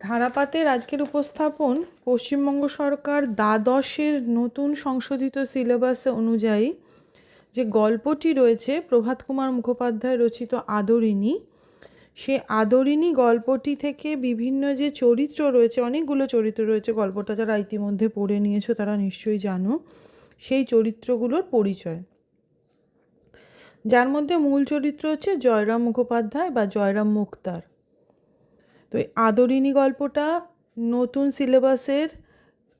ধারাপাতের আজকের উপস্থাপন পশ্চিমবঙ্গ সরকার দ্বাদশের নতুন সংশোধিত সিলেবাস অনুযায়ী যে গল্পটি রয়েছে, প্রভাত কুমার মুখোপাধ্যায় রচিত আদরিণী, সে আদরিণী গল্পটি থেকে বিভিন্ন যে চরিত্র রয়েছে, অনেকগুলো চরিত্র রয়েছে, গল্পটা যারা ইতিমধ্যে পড়ে নিয়েছো তারা নিশ্চয়ই জানো, সেই চরিত্রগুলোর পরিচয়। যার মধ্যে মূল চরিত্র হচ্ছে জয়রাম মুখোপাধ্যায় বা জয়রাম মুক্তার। তো এই আদরিণী গল্পটা নতুন সিলেবাসের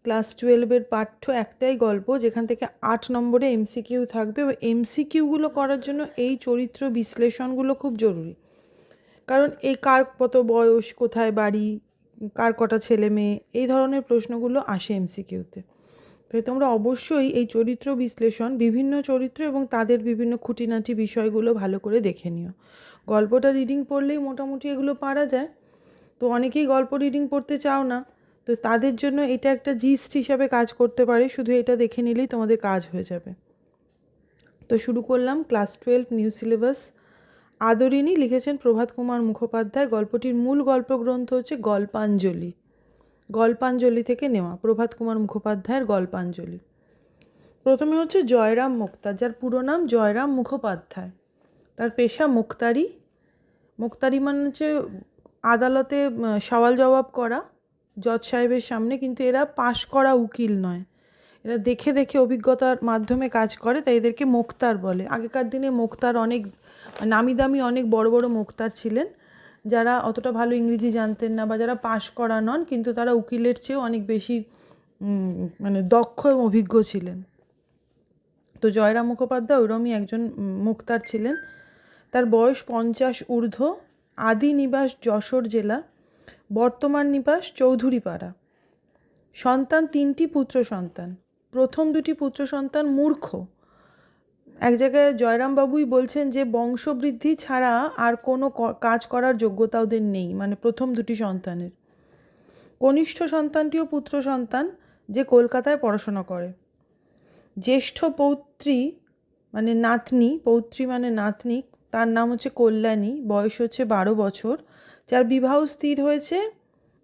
ক্লাস টুয়েলভের পাঠ্য একটাই গল্প, যেখান থেকে আট নম্বরে এমসিকিউ থাকবে। এবং এমসিকিউগুলো করার জন্য এই চরিত্র বিশ্লেষণগুলো খুব জরুরি। কারণ এই কার কত বয়স, কোথায় বাড়ি, কার কটা ছেলে মেয়ে, এই ধরনের প্রশ্নগুলো আসে এমসিকিউতে। তাই তোমরা অবশ্যই এই চরিত্র বিশ্লেষণ, বিভিন্ন চরিত্র এবং তাদের বিভিন্ন খুঁটিনাটি বিষয়গুলো ভালো করে দেখে নিও। গল্পটা রিডিং পড়লেই মোটামুটি এগুলো পারা যায়। তো অনেকেই গল্প রিডিং পড়তে চাও না। তো তাদের জন্য এটা একটা জিস্ট হিসাবে কাজ করতে পারে। শুধু এটা দেখে নিলেই তোমাদের কাজ হয়ে যাবে। তো শুরু করলাম class twelve new syllabus Adorini লিখেছেন প্রভাত কুমার মুখোপাধ্যায়। গল্পটির মূল গল্প গ্রন্থ হচ্ছে গল্পাঞ্জলি। গল্পাঞ্জলি থেকে নেওয়া প্রভাত কুমার মুখোপাধ্যায়ের গল্পাঞ্জলি। প্রথমে হচ্ছে জয়রাম মুক্তার, যার পুরো নাম জয়রাম মুখোপাধ্যায়। তার পেশা মুক্তারি। মুক্তারি মানে হচ্ছে আদালতে সওয়াল জবাব করা জজ সাহেবের সামনে, কিন্তু এরা পাশ করা উকিল নয়। এরা দেখে দেখে অভিজ্ঞতার মাধ্যমে কাজ করে, তাই এদেরকে মোক্তার বলে। আগেকার দিনে মোক্তার অনেক নামি দামি অনেক বড় বড় মোক্তার ছিলেন। যারা অতটা ভালো ইংরেজি জানতেন না বা যারা পাশ করা নন, কিন্তু তারা উকিলের চেয়েও অনেক বেশি মানে দক্ষ এবং অভিজ্ঞ ছিলেন। তো জয়রাম মুখোপাধ্যায় ওরমই একজন মুক্তার ছিলেন। তার বয়স পঞ্চাশ ঊর্ধ্ব। আদি নিবাস যশোর জেলা, বর্তমান নিবাস চৌধুরীপাড়া। সন্তান তিনটি পুত্র সন্তান। প্রথম দুটি পুত্র সন্তান মূর্খ। এক জায়গায় জয়রামবাবুই বলছেন যে, বংশবৃদ্ধি ছাড়া আর কোনো কাজ করার যোগ্যতা ওদের নেই মানে প্রথম দুটি সন্তানের। কনিষ্ঠ সন্তানটিও পুত্র সন্তান যে কলকাতায় পড়াশোনা করে। জ্যেষ্ঠ পৌত্রী মানে নাতনি, পৌত্রী মানে নাতনি তার নাম হচ্ছে কল্যাণী, বয়স হচ্ছে বারো বছর। যার বিবাহ স্থির হয়েছে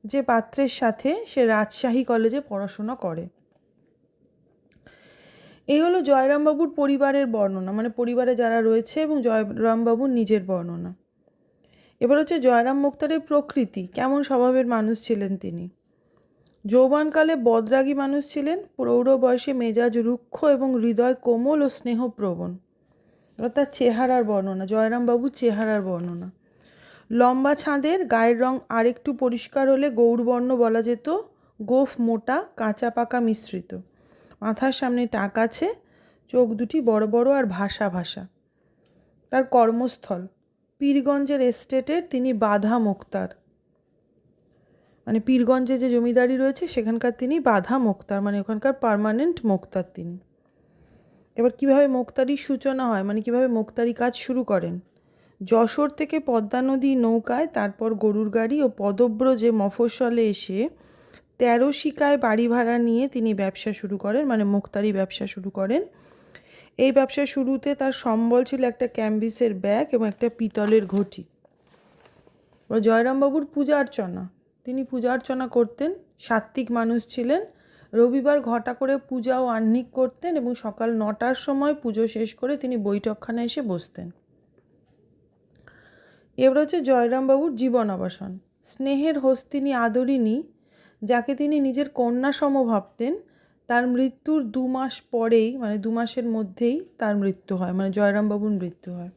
যে পাত্রের সাথে সে রাজশাহী কলেজে পড়াশোনা করে। এই হলো জয়রামবাবুর পরিবারের বর্ণনা মানে পরিবারে যারা রয়েছে এবং জয়রামবাবুর নিজের বর্ণনা। এবার হচ্ছে জয়রাম মুক্তারের প্রকৃতি, কেমন স্বভাবের মানুষ ছিলেন তিনি? যৌবনকালে বদরাগী মানুষ ছিলেন, প্রৌঢ় বয়সে মেজাজ রুক্ষ এবং হৃদয় কোমল ও স্নেহপ্রবণ। এবার তার চেহারার বর্ণনা, জয়রামবাবুর চেহারার বর্ণনা। লম্বা ছাঁদের, গায়ের রং আরেকটু পরিষ্কার হলে গৌরবর্ণ বলা যেত, গোফ মোটা, কাঁচা পাকা মিশ্রিত। মাথার সামনে টাক আছে, চোখ দুটি বড় বড় আর ভাষা ভাষা তার কর্মস্থল, পীরগঞ্জের এস্টেটের তিনি বাধা মোক্তার। মানে পীরগঞ্জে যে জমিদারি রয়েছে, সেখানকার তিনি বাধা মোক্তার মানে ওখানকার পারমানেন্ট মোক্তার তিনি। এবার কীভাবে মোক্তারির সূচনা হয়? মানে কীভাবে মোক্তারি কাজ শুরু করেন? যশোর থেকে পদ্মা নদী নৌকায়, তারপর গরুর গাড়ি ও পদব্রজে মফস্বলে এসে তেরো শিকায় বাড়ি ভাড়া নিয়ে তিনি ব্যবসা শুরু করেন মানে মুক্তারি ব্যবসা শুরু করেন। এই ব্যবসা শুরুতে তার সম্বল ছিল একটা ক্যাম্বিসের ব্যাগ এবং একটা পিতলের ঘটি। জয়রামবাবুর পূজা অর্চনা। তিনি পূজা অর্চনা করতেন, সাত্ত্বিক মানুষ ছিলেন রবিবার ঘটা করে পূজা ও আহ্নিক করতেন এবং সকাল নটার সময় পুজো শেষ করে তিনি বৈঠকখানায় এসে বসতেন। এবার হচ্ছে জয়রামবাবুর জীবন আবাসন স্নেহের হস্তিনী আদরিণী, যাকে তিনি নিজের কন্যা সম ভাবতেন। তার মৃত্যুর দু মাস পরেই মানে দু মাসের মধ্যেই তার মৃত্যু হয় মানে জয়রামবাবুর মৃত্যু হয়।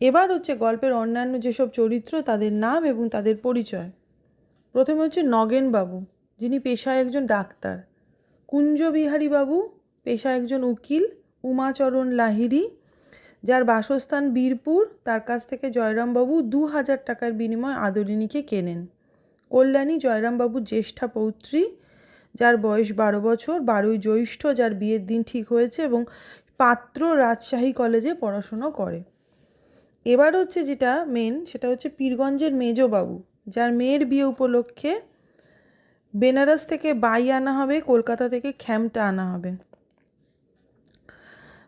এবার হচ্ছে গল্পের অন্যান্য যেসব চরিত্র, তাদের নাম এবং তাদের পরিচয়। প্রথমে হচ্ছে নগেনবাবু। যিনি পেশায় একজন ডাক্তার। কুঞ্জবিহারী বাবু পেশায় একজন উকিল, উমাচরণ লাহিড়ি, যার বাসস্থান বীরপুর। তার কাছ থেকে জয়রামবাবু দু হাজার টাকার বিনিময়ে আদরিণীকে কেনেন। কল্যাণী জয়রামবাবুর জ্যেষ্ঠা পৌত্রী, যার বয়স বারো বছর। বারোই জ্যৈষ্ঠ যার বিয়ের দিন ঠিক হয়েছে এবং পাত্র রাজশাহী কলেজে পড়াশুনো করে। এবার হচ্ছে যেটা মেন সেটা হচ্ছে পীরগঞ্জের মেজবাবু, যার মেয়ের বিয়ে উপলক্ষে বেনারস থেকে বাই আনা হবে, কলকাতা থেকে খ্যামটা আনা হবে।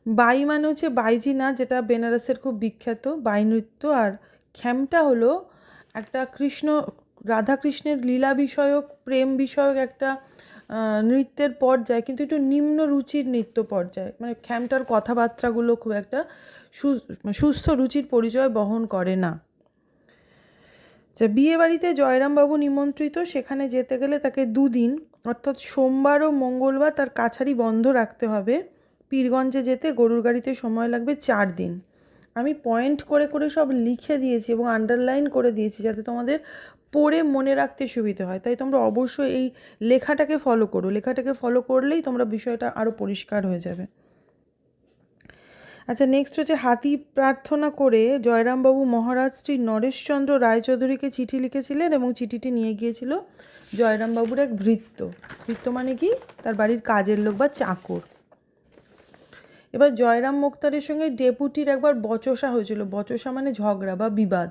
বাই মানে হচ্ছে বাইজি না, যেটা বেনারসের খুব বিখ্যাত। বাই নৃত্য আর খ্যামটা হলো একটা কৃষ্ণ, রাধাকৃষ্ণের লীলা বিষয়ক প্রেম বিষয়ক একটা নৃত্যের পর্যায়, কিন্তু একটু নিম্ন রুচির নৃত্য পর্যায়। মানে খ্যামটার কথাবার্তাগুলো খুব একটা সুস্থ রুচির পরিচয় বহন করে না। আচ্ছা বিয়ে বাড়িতে জয়রামবাবু নিমন্ত্রিত, সেখানে যেতে গেলে তাকে দুদিন, অর্থাৎ সোমবার ও মঙ্গলবার তার কাছারি বন্ধ রাখতে হবে। পীরগঞ্জে যেতে গরুর গাড়িতে সময় লাগবে চার দিন। আমি পয়েন্ট করে করে সব লিখে দিয়েছি এবং আন্ডারলাইন করে দিয়েছি যাতে তোমাদের পড়ে মনে রাখতে সুবিধে হয়। তাই তোমরা অবশ্যই এই লেখাটাকে ফলো করো। লেখাটাকে ফলো করলেই তোমরা বিষয়টা আরও পরিষ্কার হয়ে যাবে। আচ্ছা নেক্সট হচ্ছে হাতি প্রার্থনা করে জয়রামবাবু মহারাজ শ্রী নরেশচন্দ্র রায়চৌধুরীকে চিঠি লিখেছিলেন এবং চিঠিটি নিয়ে গিয়েছিল জয়রামবাবুর এক ভৃত্য। ভৃত্য মানে কি? তার বাড়ির কাজের লোক বা চাকর। এবার জয়রাম মোক্তারের সঙ্গে ডেপুটির একবার বচসা হয়েছিল। বচসা মানে ঝগড়া বা বিবাদ।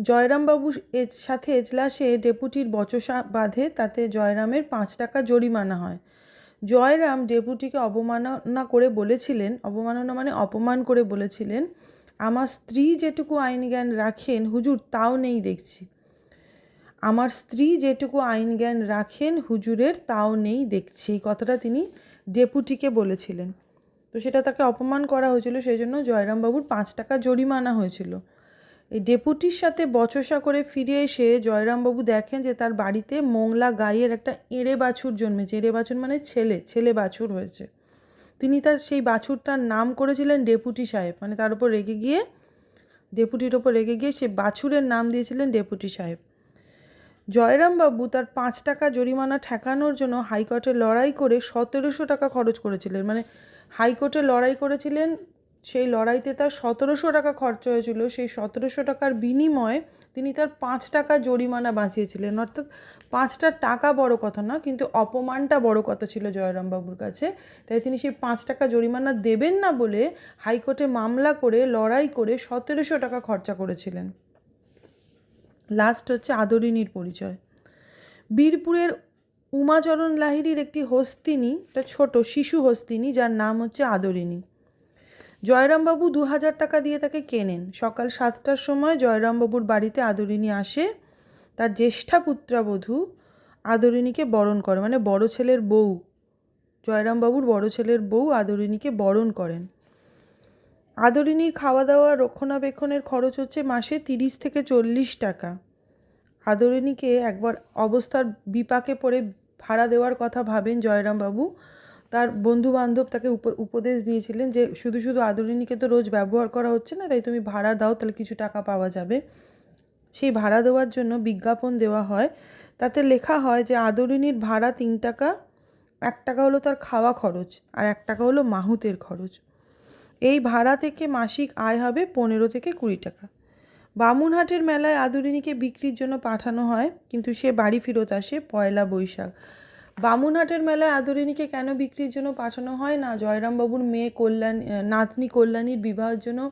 জয়রামবাবু এর সাথে এজলাসে ডেপুটির বচসা বাঁধে, তাতে জয়রামের পাঁচ টাকা জরিমানা হয়। জয়রাম ডেপুটিকে অবমাননা করে বলেছিলেন, অবমাননা মানে অপমান করে বলেছিলেন, আমার স্ত্রী যেটুকু আইন জ্ঞান রাখেন, হুজুর তাও নেই দেখছি। আমার স্ত্রী যেটুকু আইন জ্ঞান রাখেন, হুজুরের তাও নেই দেখছি। এই কথাটা তিনি ডেপুটিকে বলেছিলেন। তো সেটা তাকে অপমান করা হয়েছিল, সেই জন্য জয়রামবাবুর পাঁচ টাকা জরিমানা হয়েছিল। এই ডেপুটির সাথে বচসা করে ফিরে এসে জয়রামবাবু দেখেন যে তার বাড়িতে মোংলা গাইয়ের একটা এঁড়ে বাছুর জন্মেছে। এঁড়ে বাছুর মানে ছেলে ছেলে বাছুর হয়েছে। তিনি তার সেই বাছুরটার নাম করেছিলেন ডেপুটি সাহেব। মানে তার উপর রেগে গিয়ে, ডেপুটির ওপর রেগে গিয়ে সে বাছুরের নাম দিয়েছিলেন ডেপুটি সাহেব। জয়রামবাবু তার পাঁচ টাকা জরিমানা ঠেকানোর জন্য হাইকোর্টে লড়াই করে সতেরোশো টাকা খরচ করেছিলেন। মানে হাইকোর্টে লড়াই করেছিলেন সেই লড়াইতে তার সতেরোশো টাকা খরচ হয়েছিল। সেই সতেরোশো টাকার বিনিময়ে তিনি তার পাঁচ টাকা জরিমানা বাঁচিয়েছিলেন। অর্থাৎ পাঁচটা টাকা বড় কথা না, কিন্তু অপমানটা বড় কথা ছিল জয়রামবাবুর কাছে। তাই তিনি সেই পাঁচ টাকা জরিমানা দেবেন না বলে হাইকোর্টে মামলা করে, লড়াই করে সতেরোশো টাকা খরচা করেছিলেন। লাস্ট হচ্ছে আদরিনীর পরিচয়। বীরপুরের উমাচরণ লাহিড়ির একটি হস্তিনী, একটা ছোট শিশু হস্তিনী, যার নাম হচ্ছে আদরিনী। জয়রামবাবু দু হাজার টাকা দিয়ে তাকে কেনেন। সকাল সাতটার সময় জয়রামবাবুর বাড়িতে আদরিনী আসে। তার জ্যেষ্ঠা পুত্রাবধূ আদরিনীকে বরণ করে মানে বড় ছেলের বউ, জয়রামবাবুর বড় ছেলের বউ আদরিনীকে বরণ করেন। আদরিনীর খাওয়া দাওয়া রক্ষণাবেক্ষণের খরচ হচ্ছে মাসে তিরিশ থেকে চল্লিশ টাকা। আদরিনীকে একবার অবস্থার বিপাকে পড়ে ভাড়া দেওয়ার কথা ভাবেন জয়রামবাবু। তার বন্ধু বান্ধব তাকে উপ- উপদেশ দিয়েছিলেন যে শুধু শুধু আদরিনীকে তো রোজ ব্যবহার করা হচ্ছে না, তাই তুমি ভাড়া দাও, তাহলে কিছু টাকা পাওয়া যাবে। সেই ভাড়া দেওয়ার জন্য বিজ্ঞাপন দেওয়া হয়। তাতে লেখা হয় যে আদরিনীর ভাড়া তিন টাকা, এক টাকা হলো তার খাওয়া খরচ আর এক টাকা হলো মাহুতের খরচ। এই ভাড়া থেকে মাসিক আয় হবে পনেরো থেকে কুড়ি টাকা। বামুনহাটের মেলায় আদরিনীকে বিক্রির জন্য পাঠানো হয়, কিন্তু সে বাড়ি ফেরত আসে পয়লা বৈশাখ। বামুনহাটের মেলায় আদরিনীকে কেন বিক্রির জন্য পাঠানো হয় না? জয়রামবাবুর মেয়ে কল্যাণ নাতনি কল্যাণীর বিবাহের জন্য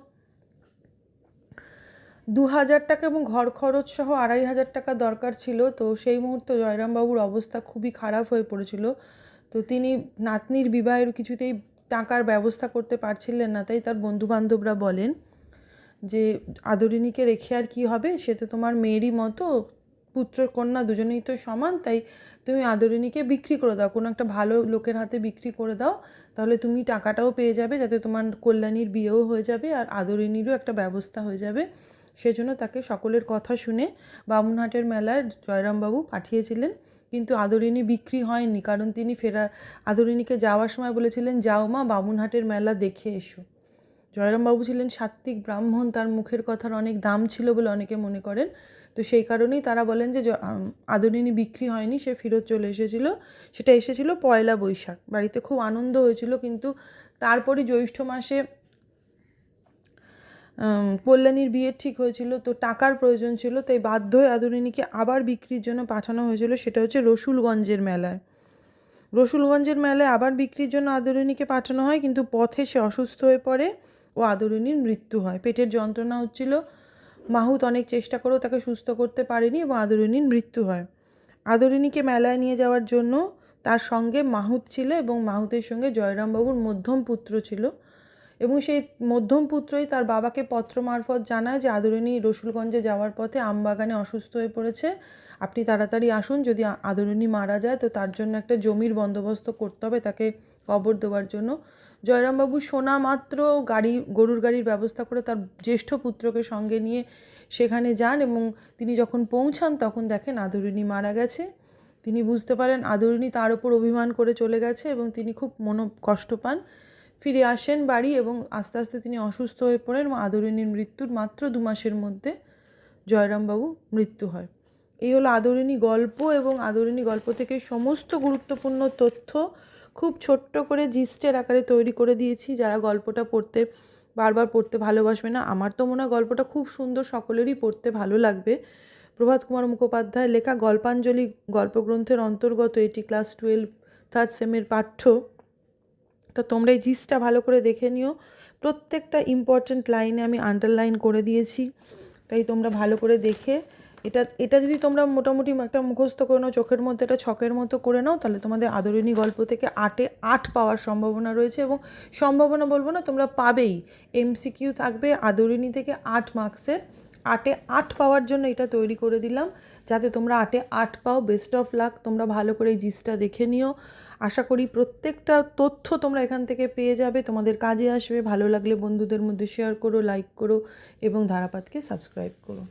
দু হাজার টাকা এবং ঘর খরচ সহ আড়াই হাজার টাকা দরকার ছিল। তো সেই মুহূর্তে জয়রামবাবুর অবস্থা খুবই খারাপ হয়ে পড়েছিল। তো তিনি নাতনির বিবাহের কিছুতেই টাকার ব্যবস্থা করতে পারছিলেন না। তাই তার বন্ধুবান্ধবরা বলেন যে আদরিনীকে রেখে আর কি হবে? সে তো তোমার মেয়েরই মতো পুত্র কন্যা দুজনেই তো সমান, তাই তুমি আদরিনীকে বিক্রি করে দাও। কোনো একটা ভালো লোকের হাতে বিক্রি করে দাও, তাহলে তুমি টাকাটাও পেয়ে যাবে, যাতে তোমার কল্যাণীর বিয়েও হয়ে যাবে আর আদরিনীরও একটা ব্যবস্থা হয়ে যাবে। সেজন্য তাকে সকলের কথা শুনে বামুনহাটের মেলায় জয়রামবাবু পাঠিয়েছিলেন। কিন্তু আদরিনী বিক্রি হয়নি, কারণ তিনি ফেরা আদরিনীকে যাওয়ার সময় বলেছিলেন, যাও মা, বামুনহাটের মেলা দেখে এসো। জয়রামবাবু ছিলেন সাত্ত্বিক ব্রাহ্মণ, তার মুখের কথার অনেক দাম ছিল বলে অনেকে মনে করেন। তো সেই কারণেই তারা বলেন যে আদরিনী বিক্রি হয়নি, সে ফেরত চলে এসেছিল। সেটা এসেছিল পয়লা বৈশাখ। বাড়িতে খুব আনন্দ হয়েছিল, কিন্তু তারপরই জ্যৈষ্ঠ মাসে কল্যাণীর বিয়ে ঠিক হয়েছিল, তো টাকার প্রয়োজন ছিল, তাই বাধ্য হয়ে আদরিনীকে আবার বিক্রির জন্য পাঠানো হয়েছিল। সেটা হচ্ছে রসুলগঞ্জের মেলায়। রসুলগঞ্জের মেলায় আবার বিক্রির জন্য আদরিনীকে পাঠানো হয়, কিন্তু পথে সে অসুস্থ হয়ে পড়ে ও আদরিনীর মৃত্যু হয়। পেটের যন্ত্রণা হচ্ছিল। মাহুত অনেক চেষ্টা করেও তাকে সুস্থ করতে পারেনি এবং আদরিনীর মৃত্যু হয়। আদরিনীকে মেলায় নিয়ে যাওয়ার জন্য তার সঙ্গে মাহুত ছিল এবং মাহুতের সঙ্গে জয়রামবাবুর মধ্যম পুত্র ছিল এবং সেই মধ্যম পুত্রই তার বাবাকে পত্র মারফত জানায় যে আদরিণী রসুলগঞ্জে যাওয়ার পথে আমবাগানে অসুস্থ হয়ে পড়েছে। আপনি তাড়াতাড়ি আসুন, যদি আ- আদরিণী মারা যায় তো তার জন্য একটা জমির বন্দোবস্ত করতে হবে, তাকে কবর দেওয়ার জন্য। জয়রামবাবু শোনা মাত্র গাড়ি, গরুর গাড়ির ব্যবস্থা করে তার জ্যেষ্ঠ পুত্রকে সঙ্গে নিয়ে সেখানে যান এবং তিনি যখন পৌঁছান তখন দেখেন আদরিণী মারা গেছে। তিনি বুঝতে পারেন আদরিণী তার ওপর অভিমান করে চলে গেছে এবং তিনি খুব মন, কষ্ট পান। ফিরে আসেন বাড়ি এবং আস্তে আস্তে তিনি অসুস্থ হয়ে পড়েন এবং আদরিণীর মৃত্যুর মাত্র দু মাসের মধ্যে জয়রামবাবু মৃত্যু হয়। এই হলো আদরিণী গল্প এবং আদরিণী গল্প থেকে সমস্ত গুরুত্বপূর্ণ তথ্য খুব ছোট্ট করে জিস্টের আকারে তৈরি করে দিয়েছি। যারা গল্পটা পড়তে, বারবার পড়তে ভালোবাসবে না, আমার তো মনে হয় গল্পটা খুব সুন্দর সকলেরই পড়তে ভালো লাগবে। প্রভাত কুমার মুখোপাধ্যায় লেখা গল্পাঞ্জলি গল্পগ্রন্থের অন্তর্গত এটি ক্লাস টুয়েলভ, থার্ড সেমের পাঠ্য। তো তোমরা এই জিসটা ভালো করে দেখে নিও। প্রত্যেকটা ইম্পর্ট্যান্ট লাইনে আমি আন্ডারলাইন করে দিয়েছি। তাই তোমরা ভালো করে দেখে এটা এটা যদি তোমরা মোটামুটি একটা মুখস্থ করে নাও, চোখের মধ্যে একটা ছকের মতো করে নাও, তাহলে তোমাদের আদরিণী গল্প থেকে আটে আট পাওয়ার সম্ভাবনা রয়েছে এবং সম্ভাবনা বলব না, তোমরা পাবেই। এমসিকিউ থাকবে আদরিণী থেকে আট মার্কসের আটে আট পাওয়ার জন্য এটা তৈরি করে দিলাম, যাতে তোমরা আটে আট পাও বেস্ট অফ লাক তোমরা ভালো করে এই জিসটা দেখে নিও। আশা করি প্রত্যেকটা তথ্য তোমরা এখান থেকে পেয়ে যাবে, তোমাদের কাজে আসবে, ভালো লাগলে বন্ধুদের মধ্যে শেয়ার করো লাইক করো এবং ধারাপাতকে সাবস্ক্রাইব করো।